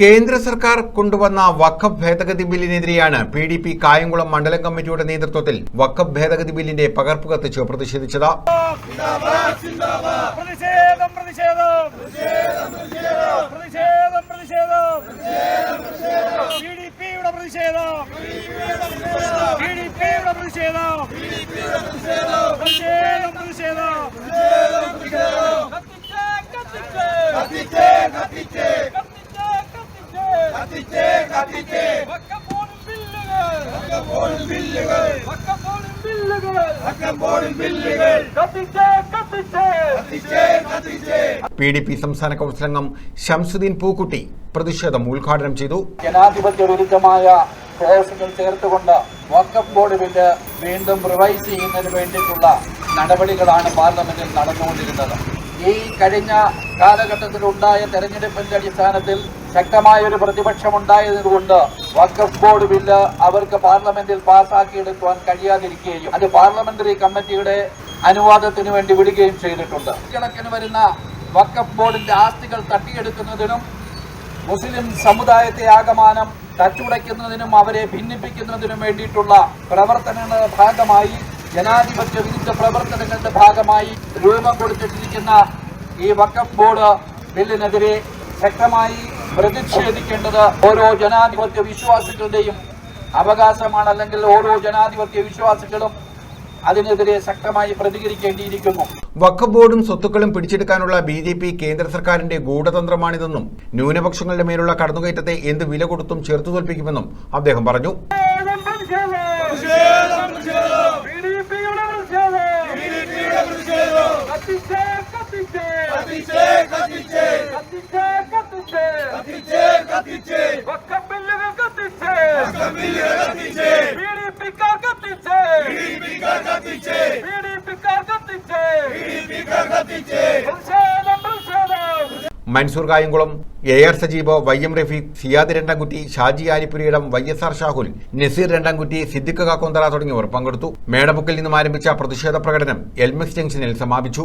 കേന്ദ്ര സർക്കാർ കൊണ്ടുവന്ന വഖഫ് ഭേദഗതി ബില്ലിനെതിരെയാണ് പി ഡി പി കായംകുളം മണ്ഡലം കമ്മിറ്റിയുടെ നേതൃത്വത്തിൽ വഖഫ് ഭേദഗതി ബില്ലിന്റെ പകർപ്പ് കത്തിച്ച് പ്രതിഷേധിച്ചത്. പ്രതിഷേധം പ്രതിഷേധം. പ്രതിഷേധം പ്രതിഷേധം പി ഡി പിയുടെ പ്രതിഷേധം പി ഡി പിയുടെ പ്രതിഷേധം പ്രതിഷേധം പ്രതിഷേധം കത്തിച്ചേ കത്തിച്ചേ കത്തിച്ചേ ബില്ലുകൾ. ബില്ലുകൾ. വക്കപ്പോടും ബില്ലുകൾ. കത്തിച്ചേ കത്തിച്ചേ. പി ഡി പി സംസ്ഥാന കൗൺസിൽ അംഗം ഷംസുദ്ദീൻ പൂക്കുട്ടി പ്രതിഷേധം ഉദ്ഘാടനം ചെയ്തു. ജനാധിപത്യ വിരുദ്ധമായ ക്ലോസുകൾ ചേർത്തുകൊണ്ട് വക്കഫ് ബോർഡ് ബില്ല് വീണ്ടും റിവൈസ് ചെയ്യുന്നതിന് വേണ്ടിയിട്ടുള്ള നടപടികളാണ് പാർലമെന്റിൽ നടന്നുകൊണ്ടിരുന്നത്. ഈ കഴിഞ്ഞ കാലഘട്ടത്തിൽ ഉണ്ടായ തെരഞ്ഞെടുപ്പിന്റെ അടിസ്ഥാനത്തിൽ ശക്തമായ ഒരു പ്രതിപക്ഷം ഉണ്ടായതുകൊണ്ട് വക്കഫ് ബോർഡ് ബില്ല് അവർക്ക് പാർലമെന്റിൽ പാസ്സാക്കിയെടുക്കുവാൻ കഴിയാതിരിക്കുകയും അത് പാർലമെന്ററി കമ്മിറ്റിയുടെ അനുവാദത്തിന് വേണ്ടി വിടുകയും ചെയ്തിട്ടുണ്ട്. കണക്കിന് വരുന്ന വക്കഫ് ബോർഡിന്റെ ആസ്തികൾ തട്ടിയെടുക്കുന്നതിനും മുസ്ലിം സമുദായത്തെ ആകമാനം തച്ചുടയ്ക്കുന്നതിനും അവരെ ഭിന്നിപ്പിക്കുന്നതിനും വേണ്ടിയിട്ടുള്ള പ്രവർത്തനങ്ങളുടെ ഭാഗമായി ജനാധിപത്യ വിരുദ്ധ പ്രവർത്തനങ്ങളുടെ ഭാഗമായി രൂപം കൊടുത്തിട്ടിരിക്കുന്ന ഈ വക്കഫ് ബോർഡ് ബില്ലിനെതിരെ ശക്തമായി പ്രതിഷേധിക്കേണ്ടത് ഓരോ ജനാധിപത്യ വിശ്വാസികളുടെയും അവകാശമാണ് അല്ലെങ്കിൽ ഓരോ ജനാധിപത്യ വിശ്വാസികളും അതിനെതിരെ ശക്തമായി പ്രതികരിക്കേണ്ടിയിരിക്കുന്നു. വഖഫ് ബോർഡും സ്വത്തുക്കളും പിടിച്ചെടുക്കാനുള്ള ബി ജെ പി കേന്ദ്ര സർക്കാരിന്റെ ഗൂഢതന്ത്രമാണിതെന്നും ന്യൂനപക്ഷങ്ങളുടെ മേലുള്ള കടന്നുകയറ്റത്തെ എന്ത് വില കൊടുത്തും ചെറുത്തു തോൽപ്പിക്കുമെന്നും അദ്ദേഹം പറഞ്ഞു. Mansoor Kayamkulam A R Sajeeb Y M Rafeeq Siyad Randamkutty Shaji Alippuriyidam Y S R Shahul Naseer Randamkutty Siddique Kakkonthara തുടങ്ങിയവർ പങ്കെടുത്തു. മേടമുക്കിൽ നിന്നും ആരംഭിച്ച പ്രതിഷേധ പ്രകടനം എൽമിക്സ് ജംഗ്ഷനിൽ സമാപിച്ചു.